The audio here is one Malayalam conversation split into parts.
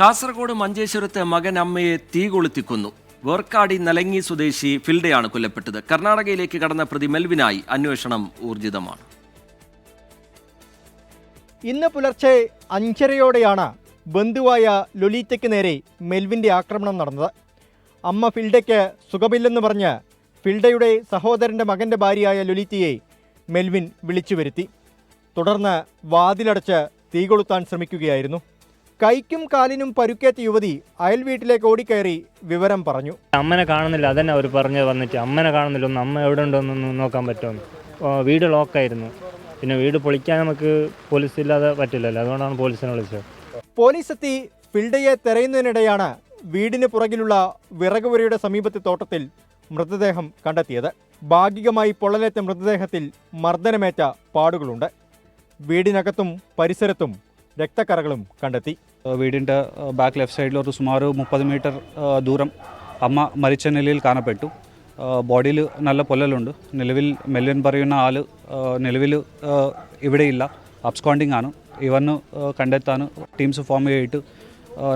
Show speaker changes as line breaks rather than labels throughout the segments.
കാസർഗോഡ് മഞ്ചേശ്വരത്ത് മകൻ അമ്മയെ തീ കൊളുത്തിക്കുന്നു. വേർക്കാടി നലങ്ങി സ്വദേശി ഫിൽഡയാണ് കൊല്ലപ്പെട്ടത്. കർണാടകയിലേക്ക് കടന്ന പ്രതി മെൽവിനായി അന്വേഷണം ഊർജിതമാണ്.
ഇന്ന് പുലർച്ചെ അഞ്ചരയോടെയാണ് ബന്ധുവായ ലൊലീറ്റയ്ക്ക് നേരെ മെൽവിന്റെ ആക്രമണം നടന്നത്. അമ്മ ഫിൽഡയ്ക്ക് സുഖമില്ലെന്ന് പറഞ്ഞ് ഫിൽഡയുടെ സഹോദരന്റെ മകന്റെ ഭാര്യയായ ലൊലീറ്റയെ മെൽവിൻ വിളിച്ചു വരുത്തി തുടർന്ന് വാതിലടച്ച് തീ കൊളുത്താൻ ശ്രമിക്കുകയായിരുന്നു. കൈക്കും കാലിനും പരുക്കേറ്റ യുവതി അയൽ വീട്ടിലേക്ക് ഓടിക്കയറി വിവരം പറഞ്ഞു.
അമ്മനെ കാണുന്നില്ല. അതന്നെ അവർ പറഞ്ഞു വന്നിട്ട് അമ്മനെ കാണുന്നില്ല. ഒന്ന് അമ്മ എവിടെ ഉണ്ടോന്നൊന്ന് നോക്കാൻ പറ്റുമെന്ന് വീട് ലോക്കായിരുന്നു പിന്നെ വീട് പൊളിക്കാൻ നമുക്ക് പോലീസ് ഇല്ലാതെ പറ്റില്ലല്ലോ. അതുകൊണ്ടാണ് പോലീസിനെ വിളിച്ചത്.
പോലീസ് എത്തി ഫിൽഡയെ തെരയുന്നതിനിടെയാണ് വീടിന് പുറകിലുള്ള വിറകുപുരയുടെ സമീപത്തെ തോട്ടത്തിൽ മൃതദേഹം കണ്ടെത്തിയത്. ഭാഗികമായി പൊള്ളലേറ്റ മൃതദേഹത്തിൽ മർദ്ദനമേറ്റ പാടുകളുണ്ട്. വീടിനകത്തും പരിസരത്തും രക്തക്കറകളും കണ്ടെത്തി.
വീടിന്റെ ബാക്ക് ലെഫ്റ്റ് സൈഡിൽ ഒരു സുമാർ മുപ്പത് മീറ്റർ ദൂരം അമ്മ മരിച്ച നിലയിൽ കാണപ്പെട്ടു. ബോഡിയിൽ നല്ല പൊല്ലലുണ്ട്. നിലവിൽ മെല്ലൻ പറയുന്ന ആൾ നിലവിൽ ഇവിടെയില്ല. അബ്സ്കോണ്ടിങ് ആണ്. ഇവന്ന് കണ്ടെത്താൻ ടീംസ് ഫോം ചെയ്തിട്ട്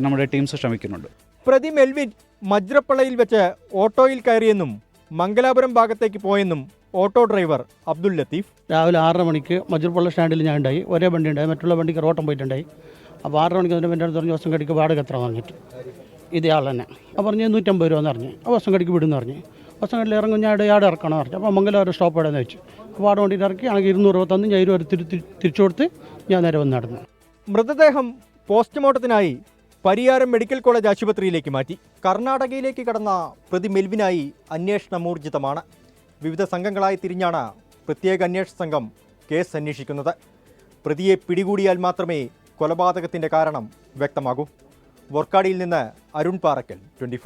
നമ്മുടെ ടീംസ് ശ്രമിക്കുന്നുണ്ട്.
പ്രതി മെൽവിൻ മജ്രപ്പള്ളയിൽ വെച്ച് ഓട്ടോയിൽ കയറിയെന്നും മംഗലാപുരം ഭാഗത്തേക്ക് പോയെന്നും ഓട്ടോ ഡ്രൈവർ അബ്ദുൽ ലത്തീഫ്.
രാവിലെ ആറര മണിക്ക് മജുർപ്പള്ള സ്റ്റാൻഡിൽ ഞാൻ ഉണ്ടായി. ഒരേ വണ്ടി ഉണ്ടായി മറ്റുള്ള വണ്ടിക്ക് റോട്ടം പോയിട്ടുണ്ടായി. അപ്പോൾ ആറര മണിക്ക് അതിന്റെ എന്റെ അടുത്ത് പറഞ്ഞു ദിവസം കടിക്ക് വാടക എത്ര വാങ്ങിയിട്ട് ഇതേ ആൾ തന്നെ. അപ്പോൾ പറഞ്ഞ് നൂറ്റമ്പത് രൂപ എന്ന് പറഞ്ഞു. ആ ദിവസം കടിക്ക് വിടുന്നു പറഞ്ഞു. ദിവസം കടിയിൽ ഇറങ്ങും ഞാൻ ഇടയാട് ഇറക്കണം പറഞ്ഞു. അപ്പോൾ മംഗലാപുരം സ്റ്റോപ്പ് എവിടെയെന്ന് വെച്ചു. അപ്പോൾ അവിടെ വണ്ടിയിൽ ഇറക്കി ആണെങ്കിൽ ഇരുന്നൂറ് രൂപ തന്ന് ഞാൻ ഇരുപത് തിരി തിരി- തിരിച്ചു കൊടുത്ത് ഞാൻ നേരെ വന്ന് നടന്നു.
മൃതദേഹം പോസ്റ്റ്മോർട്ടത്തിനായി പരിയാരം മെഡിക്കൽ കോളേജ് ആശുപത്രിയിലേക്ക് മാറ്റി. കർണാടകയിലേക്ക് കടന്ന പ്രതി മെൽവിനായി അന്വേഷണം ഊർജിതമാണ്. വിവിധ സംഘങ്ങളായി തിരിഞ്ഞാണ് പ്രത്യേക അന്വേഷണ സംഘം കേസ് അന്വേഷിക്കുന്നത്. പ്രതിയെ പിടികൂടിയാൽ മാത്രമേ കൊലപാതകത്തിന്റെ കാരണം വ്യക്തമാകൂ. വർക്കാടിയിൽ നിന്ന് അരുൺ പാറക്കൽ ട്വന്റി